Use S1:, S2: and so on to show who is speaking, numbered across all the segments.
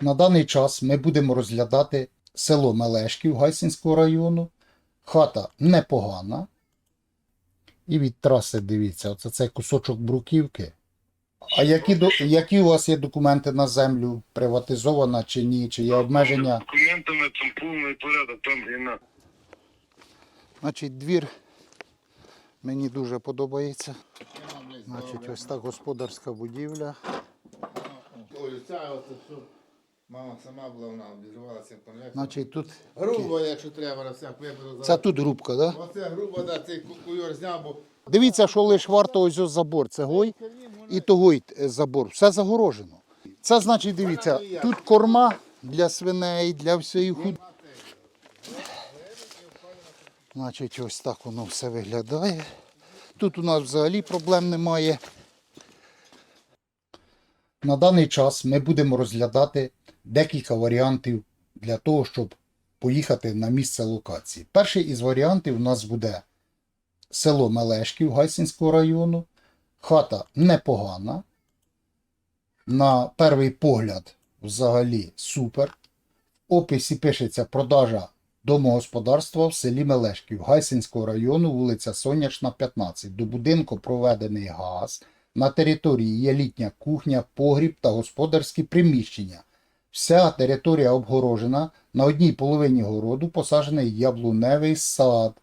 S1: На даний час ми будемо розглядати село Мелешків Гайсинського району. Хата непогана. І від траси дивіться, оце цей кусочок бруківки. А які, які у вас є документи на землю? Приватизована чи ні? Чи є обмеження?
S2: Документами там повний порядок, там війна.
S1: Значить, двір мені дуже подобається. Значить, ось так господарська будівля.
S3: Ой, ця от що мама сама була, вона обіжувалася конвектором.
S1: Значить, тут.
S3: Грубо, якщо треба, на всяк випадок.
S1: Це тут грубка, так? Да?
S3: Оце грубо, да, цей ку- куйор зняв, бо
S1: Дивіться, що лише варто ось ось забор. Це гой і того забор. Все загорожено. Це значить, дивіться, тут корма для свиней, для всієї худ. Значить, ось так воно все виглядає. Тут у нас взагалі проблем немає. На даний час ми будемо розглядати декілька варіантів для того, щоб поїхати на місце локації. Перший із варіантів у нас буде село Мелешків Гайсинського району. Хата непогана. На перший погляд, взагалі, супер. В описі пишеться продажа домогосподарства в селі Мелешків Гайсинського району, вулиця Сонячна, 15. До будинку проведений газ. На території є літня кухня, погріб та господарські приміщення. Вся територія обгорожена. На одній половині городу посаджений яблуневий сад.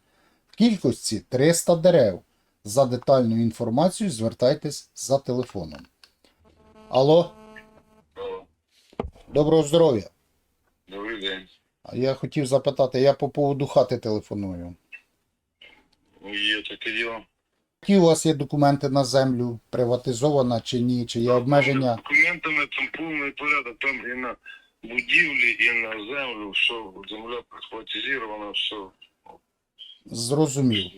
S1: В кількості 300 дерев. За детальною інформацією звертайтесь за телефоном. Алло, доброго здоров'я.
S2: Добрий день.
S1: А Я хотів запитати, я по поводу хати телефоную.
S2: Є таке діло.
S1: Які у вас є документи на землю, приватизована чи ні, чи є обмеження?
S2: Документами там повний порядок, там і на будівлі, і на землю, що земля приватизована, все.
S1: Зрозумів.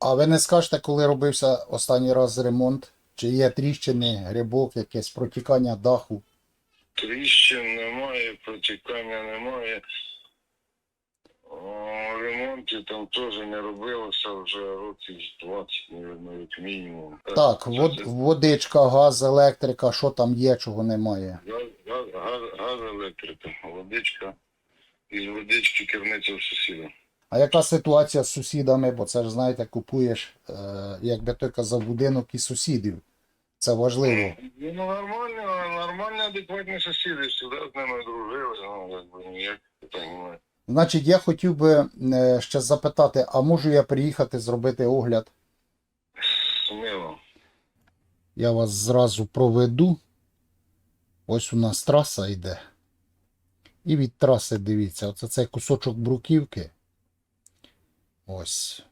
S1: А ви не скажете, коли робився останній раз ремонт? Чи є тріщини, грибок, якесь протікання даху?
S2: Тріщин немає, протікання немає. Ремонтів там теж не робилося вже років 20, мабуть, як мінімум.
S1: Так, вод, водичка, газ, електрика, що там є, чого немає.
S2: Газ, газ, газ, газ електрика, водичка. Із водички керниця в сусіда.
S1: А яка ситуація з сусідами? Бо це ж, знаєте, купуєш, е, як би той казав, будинок і сусідів. Це важливо.
S2: Ну, нормально, нормальні, адекватні сусіди, сюди з ними дружили, ну, якби ніяк питань немає.
S1: Значить, я хотів би е, ще запитати, а можу я приїхати зробити огляд?
S2: Сміло.
S1: Я вас зразу проведу. Ось у нас траса йде. І від траси дивіться, оце цей кусочок бруківки. Ось.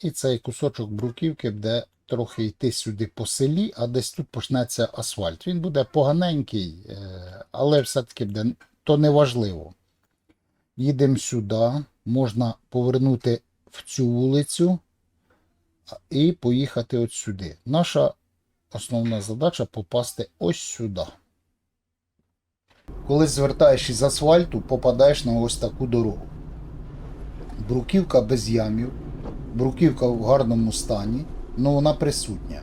S1: І цей кусочок бруківки буде трохи йти сюди по селі, а десь тут почнеться асфальт. Він буде поганенький, е, але все-таки буде, то не важливо. Їдемо сюди, можна повернути в цю вулицю і поїхати от сюди. Наша основна задача попасти ось сюди. Коли звертаєш із асфальту, попадаєш на ось таку дорогу. Бруківка без ямів, бруківка в гарному стані, але вона присутня.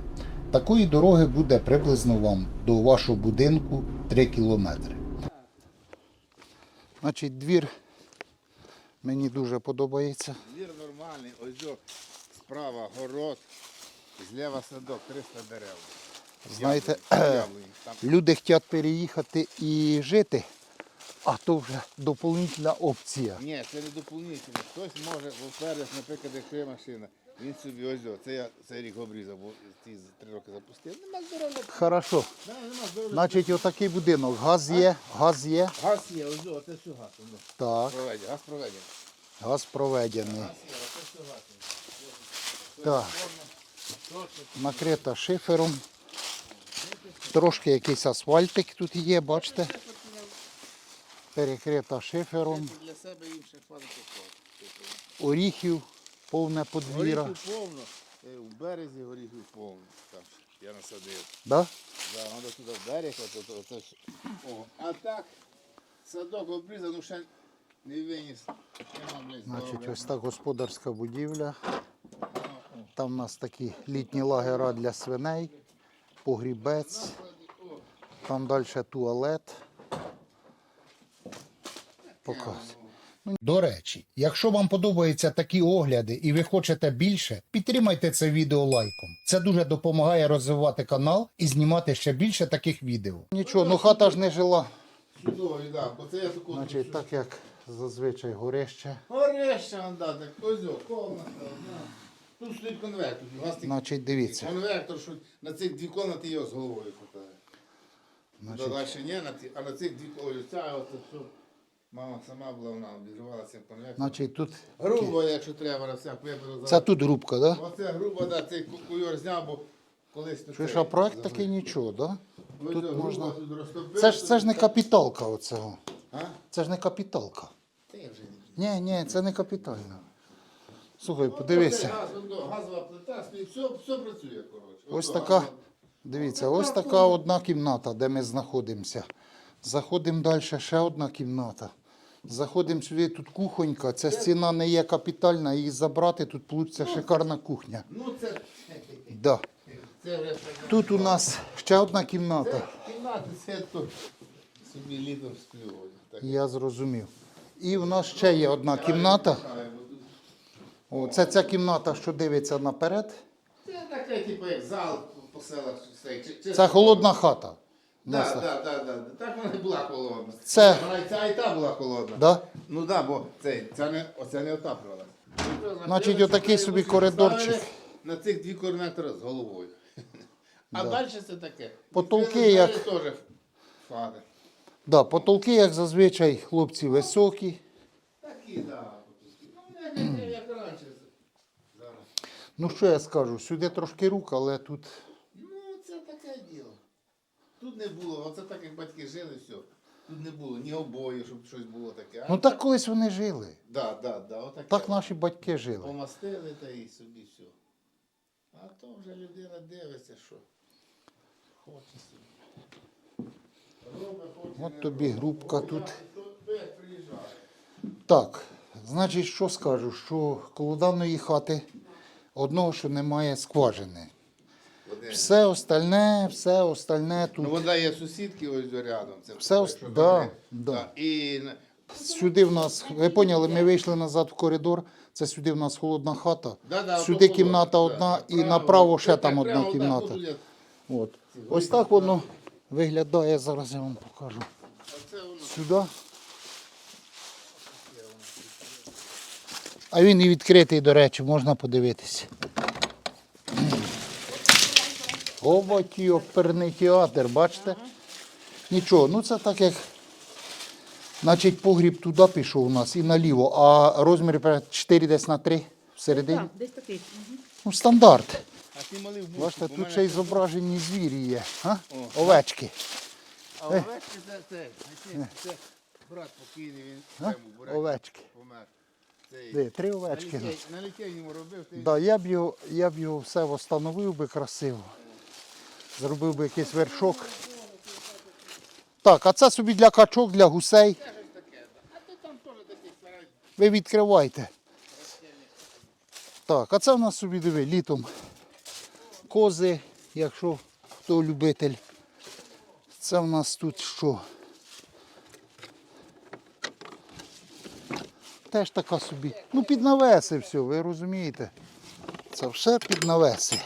S1: Такої дороги буде приблизно вам до вашого будинку 3 кілометри. Значить, двір мені дуже подобається.
S3: двір нормальний, ось справа город, зліва садок, 300 дерев.
S1: Знаєте,
S3: Яблунь.
S1: Люди хочуть переїхати і жити, а то вже доповнительна опція.
S3: Ні, це не доповнительна. Хтось може, по-перше, наприклад, якщо є машина, він собі ось, о, це я цей рік обрізав, бо ті три роки запустив. Нема здоров'я.
S1: Хорошо.
S3: Да, нема здоров'я.
S1: Значить, отакий будинок. Газ є, газ є.
S3: Газ є, ось, о, це все газ. ось.
S1: Так,
S3: Проведення, газ проведення.
S1: газ проведений.
S3: Газ є, оце все газ.
S1: Так. Накрита шифером. Трошки якийсь асфальтик тут є, бачите? Перекрита шифером.
S3: Для себе інше хватить.
S1: Оріхів, повне подвір'я.
S3: Горіхів повно. Е, У березі горіхів повно. Там я насадив.
S1: Да?
S3: Да, воно туди в берег, от, от, от. О. А так, садок обрізав, ну ще не виніс.
S1: Значить, ось так господарська будівля. Там у нас такі літні лагера для свиней, погрібець. Там далі туалет. показую. До речі, якщо вам подобаються такі огляди і ви хочете більше, підтримайте це відео лайком. Це дуже допомагає розвивати канал і знімати ще більше таких відео. Нічого, ну хата ж не жила.
S3: Чудовий, да, бо це я таку.
S1: Значить, так як зазвичай горище.
S3: Гореща, да, так козьок, комната, одна. Тут стоїть конвертор. У вас такий
S1: Значить, дивіться.
S3: конвертор, що на цих дві комнати його з головою хватає.
S1: Значить,
S3: Далі ні, на а на цих дві ой, ця от все. Мама сама була, вона обірвала цим
S1: значить тут.
S3: Грубо, якщо треба, на всяк.
S1: Це тут грубка? Да?
S3: Оце грубо, да, цей ку- куйор зняв, бо колись тут. Цей
S1: а проект такий нічого, да?
S3: Ось
S1: тут
S3: це
S1: можна- Це ж це ж не капіталка оцього.
S3: А?
S1: Це ж не капіталка.
S3: Та я вже не
S1: Ні, ні, це не капітально. Слухай,
S3: Ну,
S1: подивися.
S3: оце газ, воно, Газова плита, стоїть, все, все працює, коротше.
S1: Ось
S3: Ото
S1: така,
S3: газова-
S1: дивіться, ось така одна кімната, де ми знаходимося. Заходимо далі, ще одна кімната. Заходимо сюди, тут кухонька. Ця стіна не є капітальна, її забрати, тут вийде шикарна кухня.
S3: Ну, це,
S1: Да.
S3: це вже
S1: Тут у нас ще одна кімната.
S3: кімнати, це тут собі літом сплю. Так.
S1: Я зрозумів. І у нас ще є одна кімната. О, це ця кімната, що дивиться наперед.
S3: Це таке, типу, як зал по селах. Чи-
S1: Це холодна хата.
S3: Так, так, так, так. Так вона і була холодна.
S1: Це-
S3: Вона і ця і та була холодна.
S1: Да?
S3: Ну так, да, бо це, ця не, оця не отаплювалася.
S1: Значить, отакий собі коридорчик.
S3: На цих дві корнектори з головою. А далі це таке.
S1: Потолки
S3: Відкрили
S1: як-
S3: двері Теж фари.
S1: Да, потолки, як зазвичай, хлопці високі.
S3: Такі, так. Ну, як, як раніше. Зараз.
S1: Ну що я скажу, сюди трошки рук, але тут.
S3: Ну, це таке діло. Тут не було, оце так як батьки жили, все. Тут не було ні обоїв, щоб щось було таке.
S1: Ну так колись вони жили.
S3: Да, да, да, отаке.
S1: Так наші батьки жили.
S3: Помастили та і собі все. А то вже людина дивиться, що хоче собі. Робить, хоче,
S1: От
S3: не
S1: тобі
S3: робить.
S1: грубка тут.
S3: приїжджає.
S1: Так, значить, що скажу, що коло даної хати одного, що немає скважини.
S3: Води.
S1: Все остальне, все остальне
S3: Ну,
S1: тут.
S3: вода є сусідки ось рядом. Це
S1: Все ос-
S3: якщо
S1: да,
S3: вони-
S1: да.
S3: І
S1: Сюди в нас, ви поняли, ми вийшли назад в коридор. Це сюди в нас холодна хата.
S3: Да, да,
S1: Сюди кімната
S3: холодно,
S1: одна,
S3: да.
S1: і
S3: Право,
S1: направо ще
S3: так,
S1: там
S3: прямо,
S1: одна
S3: так,
S1: кімната.
S3: тут.
S1: От. Ось так воно виглядає. Зараз я вам покажу. Сюди. А він і відкритий, до речі, можна подивитися. Оба ті оперний театр, бачите? Нічого, ну це так як. Значить, погріб туди пішов у нас і наліво, а розмір 4 десь на 3 всередині.
S4: Так, десь такий.
S1: Ну, стандарт.
S3: А ти малий в будку,
S1: Бачите,
S3: бо
S1: тут ще й зображені звірі є. А?
S3: О.
S1: Овечки.
S3: А овечки це, це, це, це брат покійний, він
S1: А?
S3: цьому
S1: Овечки.
S3: помер. Цей,
S1: Де, три овечки.
S3: на, літей, на літей йому робив, ти
S1: Да, я б його, я б його все встановив би красиво. Зробив би якийсь вершок. Так, а це собі для качок, для гусей. Ви відкривайте. Так, а це в нас собі диви, літом. Кози, якщо хто любитель. Це в нас тут що? Теж така собі. Ну, під навеси все, ви розумієте. Це все під навеси.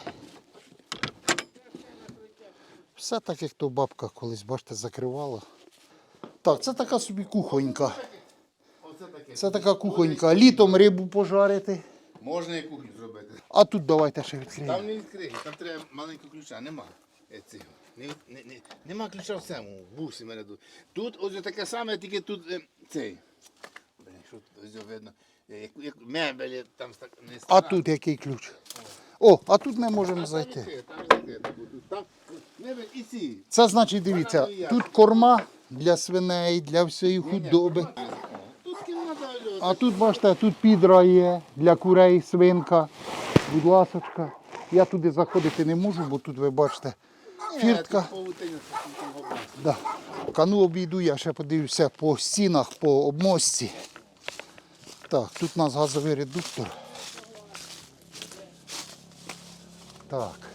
S1: Все так, як то бабка колись, бачите, закривала. Так, це така собі кухонька. Це така кухонька. Літом рибу пожарити.
S3: Можна і кухню зробити.
S1: А тут давайте ще відкриємо.
S3: Там не відкриє, там треба маленького ключа, нема. Е, цього. Не, не, не, нема ключа в цьому, бусі мене тут. Тут ось таке саме, тільки тут е, цей. Блін, що тут ось видно. е, Як, як мебелі, там ста- не
S1: А
S3: стара.
S1: тут який ключ? О, а тут ми можемо
S3: там
S1: зайти.
S3: відкрито, Там бо тут Там.
S1: Це значить, дивіться, тут корма для свиней, для всієї худоби. А тут, бачите, тут підра є для курей, свинка. Будь ласочка. Я туди заходити не можу, бо тут ви бачите фіртка. Да. Кану обійду, я ще подивлюся по стінах, по обмостці. Так, тут у нас газовий редуктор. Так.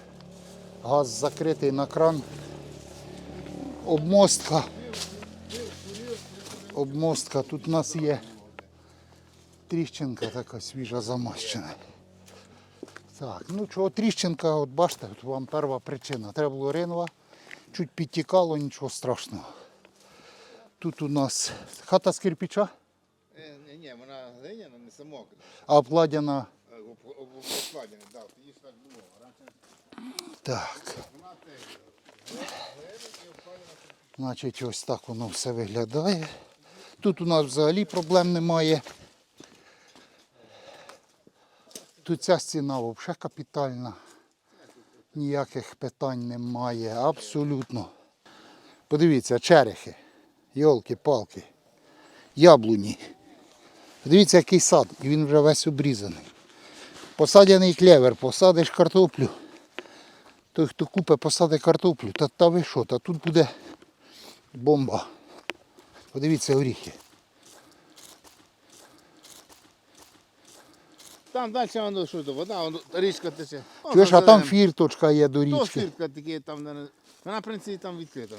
S1: Газ закритий на кран. Обмостка. обмостка. Тут у нас є тріщинка така свіжа замащена. Так, ну чого тріщинка, от бачите, от вам перша причина. Треба було ринва, чуть підтікало, нічого страшного. Тут у нас хата з кирпича,
S3: Е, Ні, ні, вона глиняна, не самокра.
S1: а обкладена.
S3: Е, об- об- об- Обкладена, так, ж так було.
S1: Так. Значить, ось так воно все виглядає. Тут у нас взагалі проблем немає. Тут ця стіна взагалі капітальна. Ніяких питань немає. Абсолютно. Подивіться, черехи. Йолки-палки. Яблуні. Подивіться, який сад. І він вже весь обрізаний. Посадяний клевер, посадиш картоплю. Той, хто купить, посадить картоплю. Та, та ви що, та тут буде бомба. Подивіться горіхи.
S3: Там далі воно що то, вода, воно, річка тече.
S1: Чуєш, а там фірточка є до
S3: То
S1: річки.
S3: фірка такі там, вона, в принципі, там відкрита.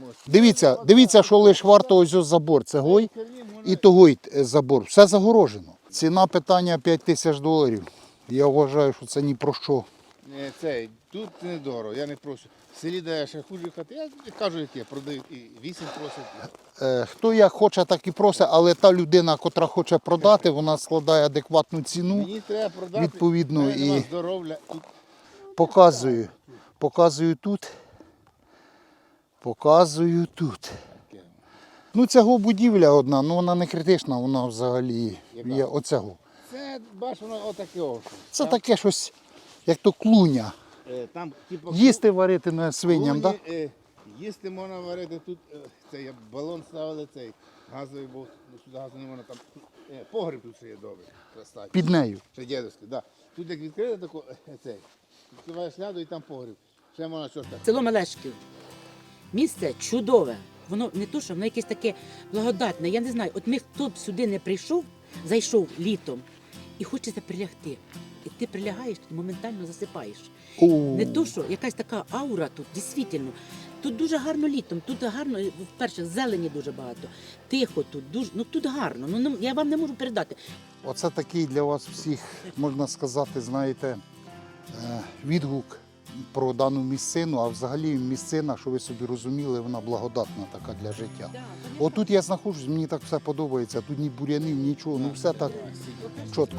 S3: може.
S1: Дивіться, дивіться, що лише варто ось ось забор. Це гой і того забор. Все загорожено. Ціна питання 5 тисяч доларів. Я вважаю, що це ні про що.
S3: Ні, цей, тут не дорого, я не прошу. В селі де ще хуже хати, я кажу, яке, продають і 8 просять.
S1: Е, Хто як хоче, так і просить, але та людина, котра хоче продати, вона складає адекватну ціну.
S3: Мені треба продати.
S1: відповідно,
S3: в мене нема
S1: і-
S3: здоров'я. Тут
S1: Показую. Показую тут. Показую тут.
S3: таке.
S1: Ну, цього будівля одна, ну вона не критична, вона взагалі є оцього.
S3: Це, бач, воно отаке ось.
S1: Це таке щось, як то клуня.
S3: Е, Там, типу,
S1: Їсти варити на свиням, так?
S3: е, Їсти можна варити тут, е, цей як балон ставили, цей газовий, бо ну, сюди газу не можна там. Е, Погріб тут ще є добрий. красавчик.
S1: Під нею.
S3: Ще дідовський, да. Тут як відкрити тако, е, цей, відкриваєш ляду і там погріб. Ще можна що так.
S4: Село Мелешків. Місце чудове. Воно не то, що воно якесь таке благодатне. Я не знаю, от ми хто б сюди не прийшов, зайшов літом і хочеться прилягти. І ти прилягаєш, ти моментально засипаєш. Не то, що якась така аура тут, дійсно. Тут дуже гарно літом, тут гарно, вперше, зелені дуже багато. Тихо тут, дуже, ну тут гарно. Ну я вам не можу передати.
S1: Оце такий для вас всіх, можна сказати, знаєте, е, відгук про дану місцину, а взагалі місцина, що ви собі розуміли, вона благодатна така для життя. Отут я знаходжусь, мені так все подобається. Тут ні бурянів, нічого, ну все так чітко.